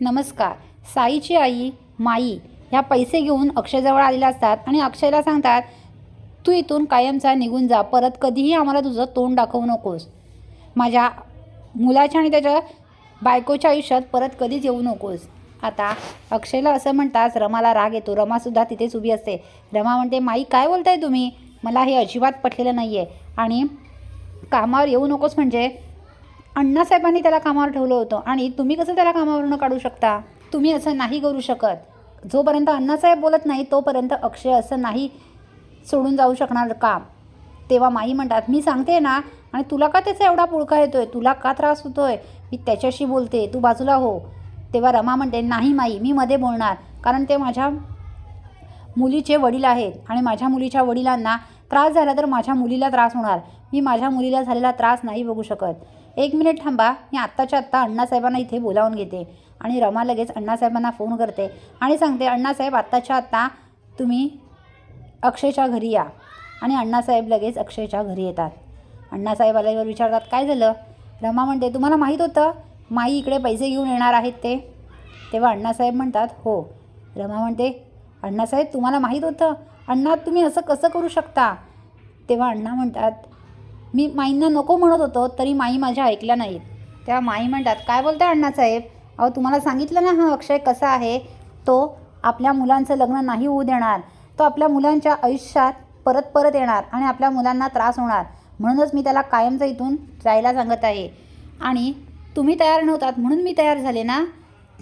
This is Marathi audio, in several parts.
नमस्कार. साईची आई माई ह्या पैसे घेऊन अक्षयजवळ आलेल्या असतात आणि अक्षयला सांगतात तू इथून कायमचा निघून जा परत कधीही आम्हाला तुझं तोंड दाखवू नकोस. माझ्या मुलाच्या आणि त्याच्या बायकोच्या आयुष्यात परत कधीच येऊ नकोस. आता अक्षयला असं म्हणताच रमाला राग येतो. रमासुद्धा तिथेच उभी असते. रमा म्हणते माई काय बोलताय तुम्ही? मला हे अजिबात पटलेलं नाही आहे आणि कामावर येऊ नकोस म्हणजे अण्णासाहेबांनी त्याला कामावर ठेवलं होतं. आणि तुम्ही कसं त्याला कामावरून काढू शकता? तुम्ही असं नाही करू शकत. जोपर्यंत अण्णासाहेब बोलत नाही तोपर्यंत अक्षय असं नाही सोडून जाऊ शकणार काम तेव्हा माई म्हणतात मी सांगते ना आणि तुला का त्याचा एवढा पुळका येतोय? तुला का त्रास होतोय? मी त्याच्याशी बोलते तू बाजूला हो. तेव्हा रमा म्हणते नाही माई मी मध्ये बोलणार. कारण ते माझ्या मुलीचे वडील आहेत. आणि माझ्या मुलीच्या वडिलांना त्रास झाला तर माझ्या मुलीला त्रास होणार. मी माझ्या मुलीला झालेला त्रास नाही बघू शकत. एक मिनिट थांबा मी आत्ताच्या आत्ता अण्णासाहेबांना इथे बोलावून घेते आणि रमा लगेच अण्णासाहेबांना फोन करते आणि सांगते अण्णासाहेब आत्ताच्या आत्ता तुम्ही अक्षयच्या घरी या. आणि अण्णासाहेब लगेच अक्षयच्या घरी येतात. अण्णासाहेब आल्यावर विचारतात काय झालं? रमा म्हणते तुम्हाला माहीत होतं माई इकडे पैसे घेऊन येणार आहेत ते. तेव्हा अण्णासाहेब म्हणतात हो. रमा म्हणते अण्णासाहेब तुम्हाला माहीत होतं? अण्णा तुम्ही असं कसं करू शकता? तेव्हा अण्णा म्हणतात मी माईंना नको म्हणत होतो तरी माई माझ्या ऐकल्या नाहीत. तेव्हा माई म्हणतात काय बोलताय अण्णासाहेब अहो तुम्हाला सांगितलं ना हा अक्षय कसा आहे? तो आपल्या मुलांचं लग्न नाही होऊ देणार. तो आपल्या मुलांच्या आयुष्यात परत परत येणार आणि आपल्या मुलांना त्रास होणार. म्हणूनच मी त्याला कायमचं इथून जायला सांगत आहे. आणि तुम्ही तयार नव्हतात म्हणून मी तयार झाले ना?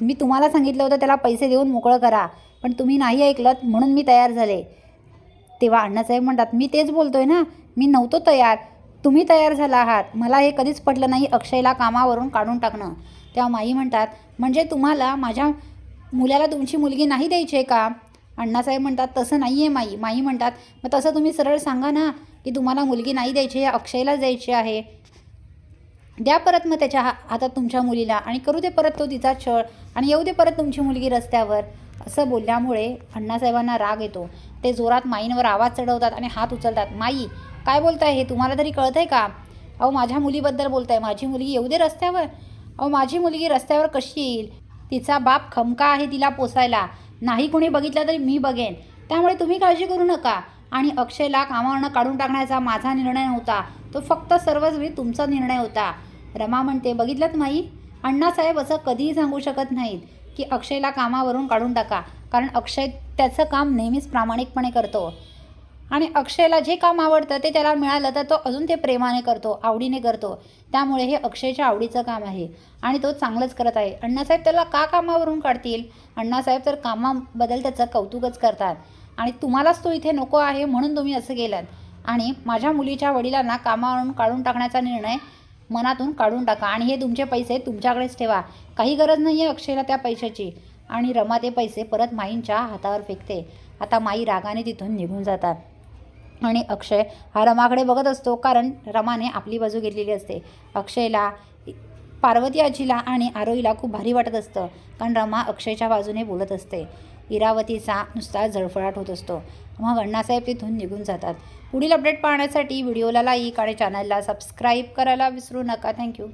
मी तुम्हाला सांगितलं होतं त्याला पैसे देऊन मोकळं करा. पण तुम्ही नाही ऐकलं म्हणून मी तयार झाले. तेव्हा अण्णासाहेब म्हणतात मी तेच बोलतोय ना? मी नव्हतो तयार. तुम्ही तयार झाला आहात. मला हे कधीच पटलं नाही अक्षयला कामावरून काढून टाकणं. तेव्हा माई म्हणतात म्हणजे तुम्हाला माझ्या मुलाला तुमची मुलगी नाही द्यायची आहे का? अण्णासाहेब म्हणतात तसं नाही आहे माई. माई म्हणतात मग तसं तुम्ही सरळ सांगा ना की तुम्हाला मुलगी नाही द्यायची आहे अक्षयलाच द्यायची आहे. द्या परत मग त्याच्या हा हातात तुमच्या मुलीला आणि करू दे परत तो तिचा छळ आणि येऊ दे परत तुमची मुलगी रस्त्यावर. असं बोलल्यामुळे अण्णासाहेबांना राग येतो. ते जोरात माईंवर आवाज चढवतात आणि हात उचलतात. माई काय बोलताय हे? तुम्हाला तरी कळत आहे का? अहो माझ्या मुलीबद्दल बोलताय. माझी मुलगी येऊ दे रस्त्यावर. अहो माझी मुलगी रस्त्यावर कशी येईल? तिचा बाप खमका आहे तिला पोसायला. नाही कुणी बघितलं तरी मी बघेन. त्यामुळे तुम्ही काळजी करू नका. आणि अक्षयला कामावरनं काढून टाकण्याचा माझा निर्णय होता तो फक्त सर्वच वेळी तुमचा निर्णय होता. रमा म्हणते बघितलं माई? अण्णासाहेब असं कधीही सांगू शकत नाहीत की अक्षयला कामावरून काढून टाका. कारण अक्षय त्याचं काम नेहमीच प्रामाणिकपणे करतो. आणि अक्षयला जे काम आवडतं ते त्याला मिळालं तर तो अजून ते प्रेमाने करतो आवडीने करतो. त्यामुळे हे अक्षयच्या आवडीचं काम आहे. आणि तो चांगलंच करत आहे. अण्णासाहेब त्याला का कामावरून काढतील? अण्णासाहेब तर कामाबद्दल त्याचं कौतुकच करतात. आणि तुम्हालाच तो इथे नको आहे म्हणून तुम्ही असं केलं आणि माझ्या मुलीच्या वडिलांना कामावरून काढून टाकण्याचा निर्णय मनातून काढून टाका. आणि हे तुमचे पैसे तुमच्याकडेच ठेवा. काही गरज नाही आहे अक्षयला त्या पैशाची. आणि रमा ते पैसे परत माईंच्या हातावर फेकते. आता माई रागाने तिथून निघून जातात. आणि अक्षय हा रमाकडे बघत असतो कारण रमाने आपली बाजू घेतलेली असते. अक्षयला पार्वती आजीला आणि आरोईला खूप भारी वाटत असतं कारण रमा अक्षयच्या बाजूने बोलत असते. इरावतीचा नुसता झळफळाट होत असतो. मग अण्णासाहेब तिथून निघून जातात. पुढील अपडेट पाहण्यासाठी व्हिडिओला लाईक आणि चॅनलला सबस्क्राईब करायला विसरू नका. थँक्यू